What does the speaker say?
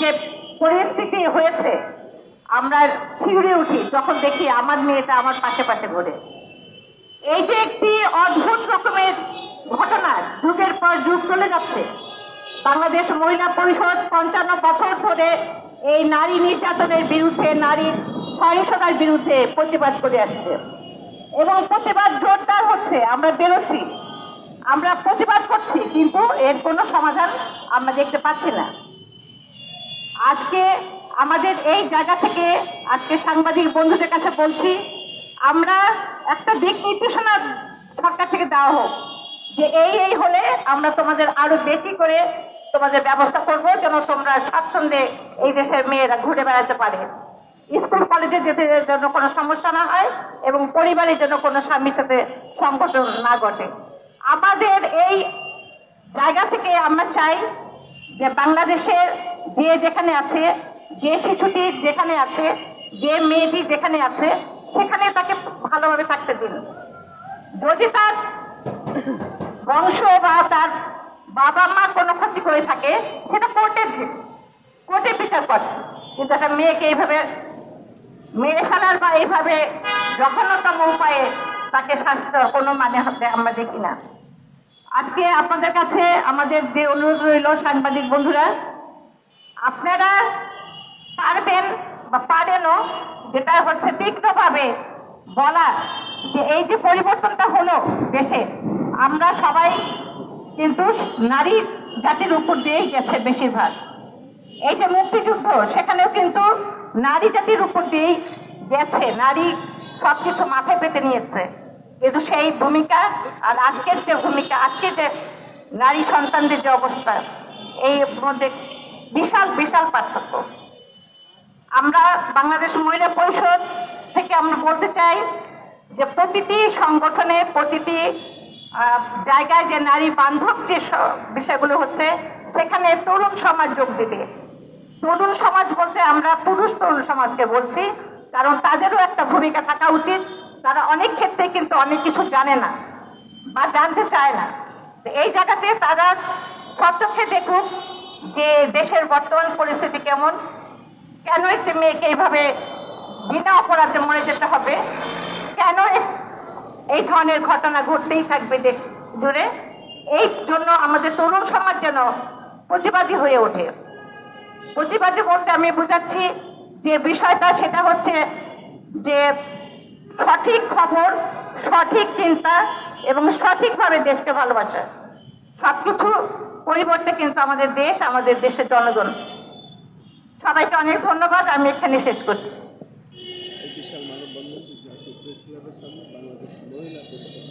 যে পরিস্থিতি হয়েছে, আমরা শিউরে উঠি যখন দেখি আমার মেয়েটা আমার পাশে পাশে ঘুরে। এই যে একটি অদ্ভুত রকমের ঘটনা, যুগের পর যুগ চলে যাচ্ছে। বাংলাদেশ মহিলা পরিষদ পঞ্চান্ন বছর ধরে এই নারী নির্যাতনের বিরুদ্ধে নারীর সহিংসতার বিরুদ্ধে প্রতিবাদ করে আসছে। এবং প্রতিবাদ জোরদার হচ্ছে, আমরা বেরোচ্ছি। আমরা প্রতিবাদ করছি, কিন্তু এর কোনো সমাধান আমরা দেখতে পাচ্ছি না। আজকে আমাদের এই জায়গা থেকে আজকে সাংবাদিক বন্ধুদের কাছে বলছি, আমরা একটা দিক নির্দেশনা সরকার থেকে দেওয়া হোক, যে এই এই হলে আমরা তোমাদের আরও বেশি করে তোমাদের ব্যবস্থা করব, যেন তোমরা স্বাচ্ছন্দ্যে এই দেশের মেয়েরা ঘুরে বেড়াতে পারে। স্কুল, কলেজে যেতে জন্য কোনো সমস্যা না হয় এবং পরিবারের জন্য কোনো স্বামীর সাথে সংগঠন না ঘটে। আমাদের এই জায়গা থেকে আমরা চাই যে বাংলাদেশের যে যেখানে আছে, যে শিশুটি যেখানে আছে, যে মেয়েটি যেখানে আছে, সেখানে তাকে ভালোভাবে থাকতে দিন। যদি তার বংশ বা তার বাবা মা কোনো ক্ষতি করে থাকে, সেটা কোর্টের কোর্টে বিচার করে। কিন্তু একটা মেয়েকে এইভাবে মেরে ফেলার বা এইভাবে জঘন্যতম উপায়ে তাকে শাস্তি কোনো মানে হতে আমরা দেখি না। আজকে আপনাদের কাছে আমাদের যে অনুরোধ রইল সাংবাদিক বন্ধুরা, আপনারা পারবেন বা পারেনও, যেটা হচ্ছে তীক্ষ্ণভাবে বলা যে এই যে পরিবর্তনটা হলো দেশে, আমরা সবাই কিন্তু নারী জাতির উপর দিয়েই গেছে বেশিরভাগ। এই যে মুক্তিযুদ্ধ, সেখানেও কিন্তু নারী জাতির উপর দিয়েই গেছে, নারী সব কিছু মাথায় পেতে নিয়েছে। কিন্তু সেই ভূমিকা আর আজকের যে ভূমিকা, আজকে যে নারী সন্তানদের যে অবস্থা, এই মধ্যে বিশাল বিশাল পার্থক্য। আমরা বাংলাদেশ মহিলা পরিষদ থেকে আমরা বলতে চাই যে প্রতিটি সংগঠনে, প্রতিটি জায়গায় যে নারী বান্ধব যে বিষয়গুলো হচ্ছে, সেখানে তরুণ সমাজ যোগ দিবে। তরুণ সমাজ বলতে আমরা পুরুষ তরুণ সমাজকে বলছি, কারণ তাদেরও একটা ভূমিকা থাকা উচিত। তারা অনেক ক্ষেত্রে কিন্তু অনেক কিছু জানে না বা জানতে চায় না। এই জায়গাতে তারা স্বচক্ষে দেখুক যে দেশের বর্তমান পরিস্থিতি কেমন, কেন একটি মেয়েকে এইভাবে বিনা অপরাধে মরে যেতে হবে, কেন এই ধরনের ঘটনা ঘটতেই থাকবে দেশ জুড়ে। এই জন্য আমাদের তরুণ সমাজ যেন প্রতিবাদী হয়ে ওঠে। প্রতিবাদী বলতে আমি বোঝাচ্ছি যে বিষয়টা সেটা হচ্ছে যে সঠিক খবর, সঠিক চিন্তা এবং সঠিকভাবে দেশকে ভালোবাসা। সব কিছু পরিবর্তে কিন্তু আমাদের দেশ, আমাদের দেশের জনগণ। সবাইকে অনেক ধন্যবাদ, আমি এখানে শেষ করছি। বিশাল জাতীয় প্রেস ক্লাবের সামনে বাংলাদেশ মহিলা পরিষদ